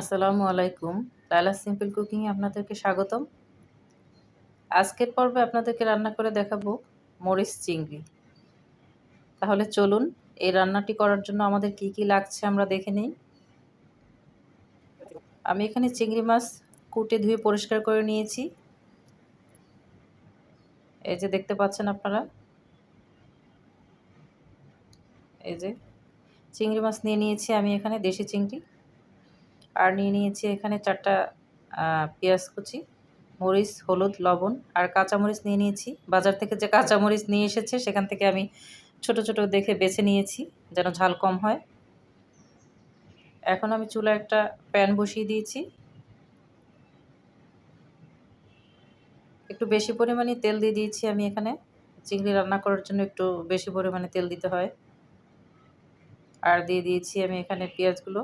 আসসালামু আলাইকুম। লালা সিম্পল কুকিংয়ে আপনাদেরকে স্বাগতম। আজকের পর্বে আপনাদেরকে রান্না করে দেখাবো মরিচ চিংড়ি। তাহলে চলুন, এই রান্নাটি করার জন্য আমাদের কি কি লাগছে আমরা দেখে নিই। আমি এখানে চিংড়ি মাছ কুটে ধুয়ে পরিষ্কার করে নিয়েছি। এই যে দেখতে পাচ্ছেন আপনারা। এই যে চিংড়ি মাছ নিয়ে নিয়েছি আমি এখানে দেশি চিংড়ি। আর নিয়ে নিয়েছি এখানে চারটা পেঁয়াজ কুচি, মরিচ, হলুদ, লবণ আর কাঁচামরিচ নিয়ে নিয়েছি। বাজার থেকে যে কাঁচামরিচ নিয়ে এসেছে সেখান থেকে আমি ছোট ছোট দেখে বেছে নিয়েছি যেন ঝাল কম হয়। এখন আমি চুলা একটা প্যান বসিয়ে দিয়েছি। একটু বেশি পরিমাণে তেল দিয়ে দিয়েছি আমি এখানে। চিংড়ি রান্না করার জন্য একটু বেশি পরিমাণে তেল দিতে হয়। আর দিয়ে দিয়েছি আমি এখানে পেঁয়াজগুলো।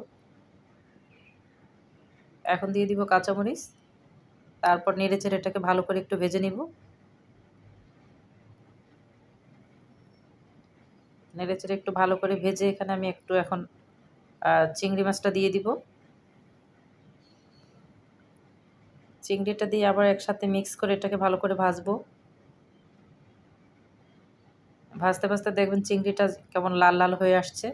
এখন দিয়ে দিব কাঁচামরিচ। তারপর নেড়ে চেড়ে এটাকে ভালো করে একটু ভেজে নিব। নেড়ে চেড়ে একটু ভালো করে ভেজে এখানে আমি একটু এখন চিংড়ি মাছটা দিয়ে দিব। চিংড়িটা দিয়ে আবার একসাথে মিক্স করে এটাকে ভালো করে ভাজবো। ভাজতে ভাজতে দেখবেন চিংড়িটা কেমন লাল লাল হয়ে আসছে।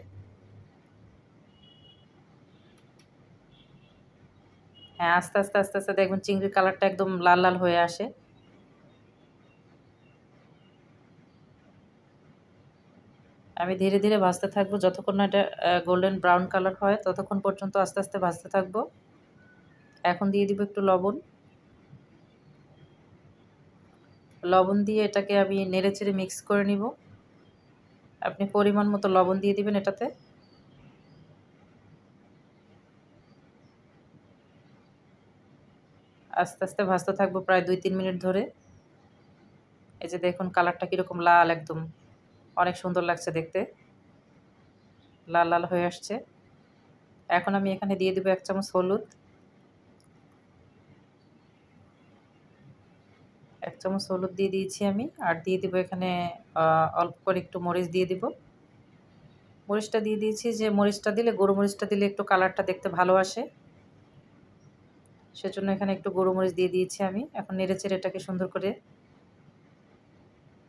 হ্যাঁ আস্তে আস্তে আস্তে আস্তে দেখবেন চিংড়ির কালারটা একদম লাল লাল হয়ে আসে। আমি ধীরে ধীরে ভাজতে থাকব। যতক্ষণ না এটা গোল্ডেন ব্রাউন কালার হয়, ততক্ষণ পর্যন্ত আস্তে আস্তে ভাজতে থাকব। এখন দিয়ে দিব একটু লবণ। লবণ দিয়ে এটাকে আমি নেড়ে চেড়ে মিক্স করে নিব। আপনি পরিমাণ মতো লবণ দিয়ে দিবেন এটাতে। আস্তে আস্তে ভাজতে থাকব প্রায় দুই তিন মিনিট ধরে। এই যে দেখুন কালারটা কীরকম লাল একদম। অনেক সুন্দর লাগছে দেখতে। লাল লাল হয়ে আসছে। এখন আমি এখানে দিয়ে দেবো এক চামচ হলুদ। এক চামচ হলুদ দিয়ে দিয়েছি আমি। আর দিয়ে দিব এখানে অল্প করে একটু মরিচ দিয়ে দিব। মরিচটা দিয়ে দিয়েছি যে মরিচটা দিলে, গরু মরিচটা দিলে একটু কালারটা দেখতে ভালো আসে। সেজন্য এখানে একটু গরু মরিচ দিয়ে দিয়েছি আমি। এখন নেড়ে চেড়ে এটাকে সুন্দর করে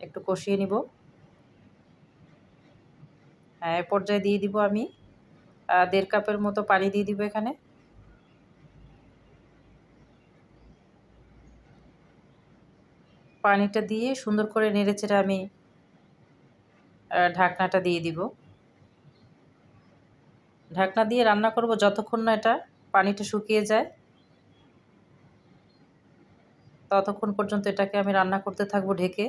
একটু কষিয়ে নিব। হ্যাঁ এ পর্যায়ে দিয়ে দিব আমি দেড় কাপের মতো পানি দিয়ে দিব এখানে। পানিটা দিয়ে সুন্দর করে নেড়ে চেড়ে আমি ঢাকনাটা দিয়ে দিব। ঢাকনা দিয়ে রান্না করব যতক্ষণ না এটা পানিটা শুকিয়ে যায়। ততক্ষণ পর্যন্ত এটাকে আমি রান্না করতে থাকব ঢেকে।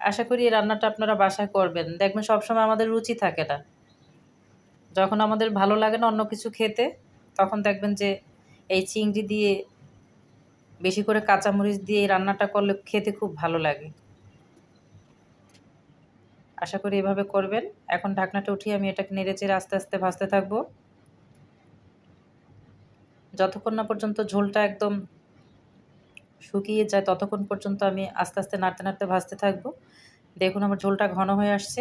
আশা করি এই রান্নাটা আপনারা বাসায় করবেন। দেখবেন সবসময় আমাদের রুচি থাকে না। যখন আমাদের ভালো লাগে না অন্য কিছু খেতে, তখন দেখবেন যে এই চিংড়ি দিয়ে বেশি করে কাঁচামরিচ দিয়ে এই রান্নাটা করলে খেতে খুব ভালো লাগে। আশা করি এভাবে করবেন। এখন ঢাকনাটা উঠিয়ে আমি এটাকে নেড়ে চেড়ে আস্তে আস্তে ভাজতে থাকব। যতক্ষণ না পর্যন্ত ঝোলটা একদম শুকিয়ে যায়, ততক্ষণ পর্যন্ত আমি আস্তে আস্তে নাড়তে নাড়তে ভাজতে থাকব। দেখুন আমার ঝোলটা ঘন হয়ে আসছে।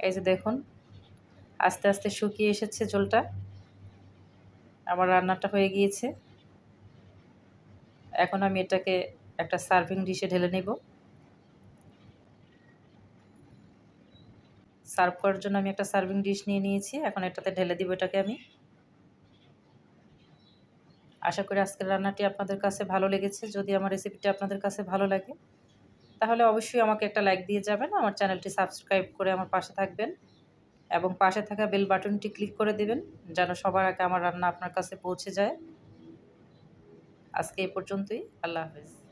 এই যে দেখুন, আস্তে আস্তে শুকিয়ে এসেছে ঝোলটা। আমার রান্নাটা হয়ে গিয়েছে। এখন আমি এটাকে একটা সার্ভিং ডিশে ঢেলে নেব। সার্ভ করার জন্য আমি একটা সার্ভিং ডিশ নিয়ে নিয়েছি। এখন এটাতে ঢেলে দিব এটাকে আমি। আশা করি আজকের রান্নাটি আপনাদের কাছে ভালো লেগেছে। যদি আমার রেসিপিটি আপনাদের কাছে ভালো লাগে, তাহলে অবশ্যই আমাকে একটা লাইক দিয়ে যাবেন। আমার চ্যানেলটি সাবস্ক্রাইব করে আমার পাশে থাকবেন এবং পাশে থাকা বেল বাটনটি ক্লিক করে দেবেন, যেন সবার আগে আমার রান্না আপনার কাছে পৌঁছে যায়। আজকে এই পর্যন্তই। আল্লাহ হাফেজ।